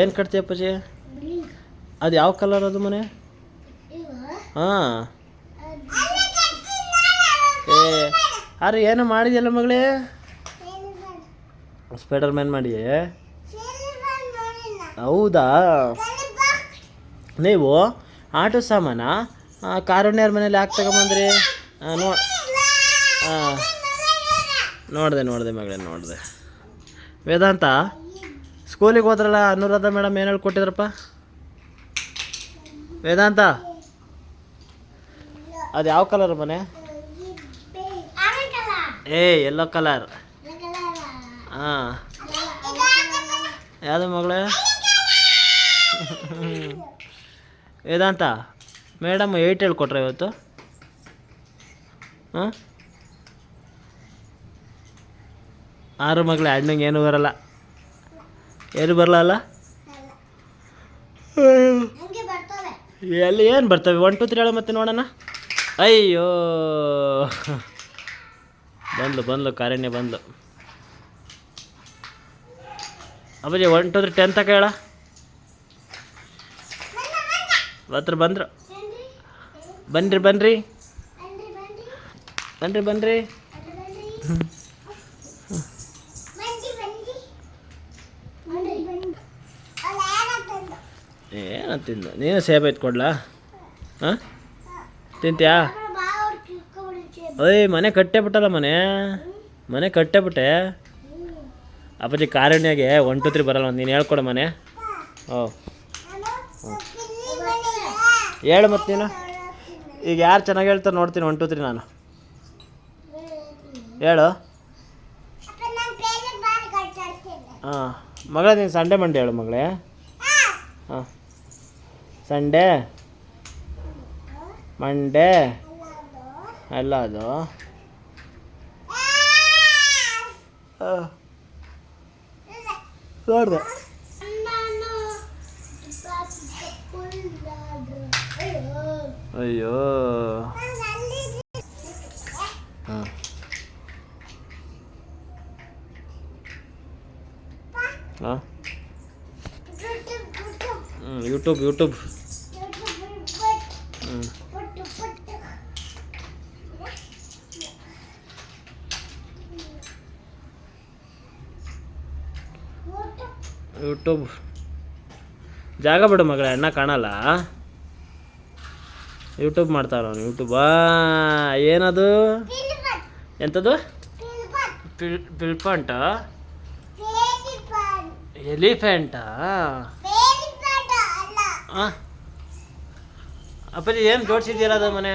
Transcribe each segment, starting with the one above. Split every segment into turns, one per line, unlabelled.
ಏನು ಕಟ್ತೀಯ ಅಪ್ಪಾಜಿ? ಅದು ಯಾವ ಕಲರ್ ಅದು ಮನೆ? ಹಾಂ. ಏ ಅರೆ ಏನು ಮಾಡಿದ್ಯಲ್ಲ ಮಗಳೇ? ಸ್ಪೈಡರ್ ಮ್ಯಾನ್ ಮಾಡಿ ಹೌದಾ? ನೀವು ಆಟೋ ಸಾಮಾನ ಕಾರುಣ್ಯರ ಮನೇಲಿ ಯಾಕೆ ತಗೊಂಬಂದ್ರಿ? ನೋ ಹಾಂ ನೋಡಿದೆ ನೋಡಿದೆ ಮಗಳೇ ನೋಡಿದೆ. ವೇದಾಂತ? ಸ್ಕೂಲಿಗೆ ಹೋದ್ರಲ್ಲ, ಅನುರಾಧ ಮೇಡಮ್ ಏನು ಹೇಳ್ಕೊಟ್ಟಿದ್ರಪ್ಪ? ವೇದಾಂತ? ಅದು ಯಾವ ಕಲರ್ ಮನೆ? ಏ ಎಲ್ಲೋ ಕಲರ್ ಹಾಂ ಯಾವುದು ಮಗಳೇ? ವೇದಾಂತ, ಮೇಡಮ್ ಏಯ್ಟ್ ಹೇಳ್ಕೊಟ್ರೆ ಇವತ್ತು? ಹಾಂ? ಆರು ಮಗಳೇ, ಅಣ್ಣಂಗೆ ಏನೂ ಬರಲ್ಲ. ಏನು ಬರಲಲ್ಲ? ಅಲ್ಲ ಎಲ್ಲಿ ಏನು ಬರ್ತವೆ? ಒನ್ ಟು ತ್ರೀ ಹೇಳು ಮತ್ತೆ ನೋಡೋಣ. ಅಯ್ಯೋ. ಬಂದ್ಲು ಬಂದ್ಲು ಕಾರಣ್ಯ ಬಂದ್ಲು. ಅಪ್ಪಾಜಿ ಒನ್ ಟು ತ್ರೀ ಟೆನ್ ತಕ ಹೇಳ. ಹತ್ರ ಬಂದ್ರು. ಬನ್ರಿ ಬನ್ರಿ. ಬನ್ರಿ ಬನ್ರಿ. ಏನು ತಿಂದ ನೀನು ಸೇಬ್ ಐತ್ ಕೊಡ್ಲಾ ಹಾಂ? ತಿಂತ್ಯಾ? ಓಯ್ ಮನೆ ಕಟ್ಟೆ ಬಿಟ್ಟಲ್ಲ ಮನೆ? ಮನೆ ಕಟ್ಟೆ ಬಿಟ್ಟೆ? ಅಪ್ಪಾಜಿ ಕಾರಣ್ಯಾಗೆ ಒನ್ ಟು ತ್ರೀ ಬರಲ್ಲ ನೀನು ಹೇಳ್ಕೊಡು ಮನೆ. ಓ ಹೇಳು ಮತ್ತೆ ನೀನು. ಈಗ ಯಾರು ಚೆನ್ನಾಗಿ ಹೇಳ್ತಾರೆ ನೋಡ್ತೀನಿ ಒನ್ ಟು ತ್ರೀ ನಾನು. ಹೇಳು. ಹಾಂ. ಮಗಳೇ, ನೀನು ಸಂಡೇ ಮಂಡೇ ಹೇಳು ಮಗಳೇ. ಹಾಂ. ಸಂಡೇ? ಮಂಡೇ? ಅಲ್ಲ ಅದು ನೋಡ್ದೆ. ಅಯ್ಯೋ. ಹಾಂ. ಹಾಂ. ಹ್ಞೂ ಯೂಟ್ಯೂಬ್ ಯೂಟ್ಯೂಬ್ ಹ್ಞೂ ಯೂಟ್ಯೂಬ್ ಜಾಗ ಬಿಡು ಮಗಳ ಅಣ್ಣ ಕಾಣಲ್ಲ ಯೂಟ್ಯೂಬ್ ಮಾಡ್ತಾರ ಅವನು ಯೂಟ್ಯೂಬಾ ಏನದು ಎಂಥದ್ದು ಪಿಲ್ ಪಿಲ್ಪಂಟ ಎಲಿಫೆಂಟಾ ಹಾಂ ಅಪ್ಪಾಜಿ ಏನು ಜೋಡಿಸಿದ್ದೀರ ಅದು ಮನೆ?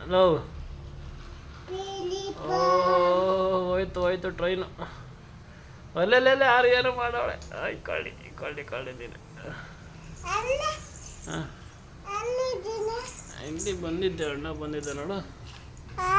ಹಲೋ ಓ ಹೋಯ್ತು ಹೋಯ್ತು ಟ್ರೈನು ಅಲ್ಲೆಲ್ಲೆಲ್ಲ ಯಾರು ಏನು ಮಾಡೋಳೆ ಕಳ್ಳಿ ಕಳ್ಳಿ ಕಳ್ಳಿ ನೀನು ಹಾಂ ಇಲ್ಲಿ ಬಂದಿದ್ದೆ ಅಣ್ಣ ಬಂದಿದ್ದೆ ನೋಡು.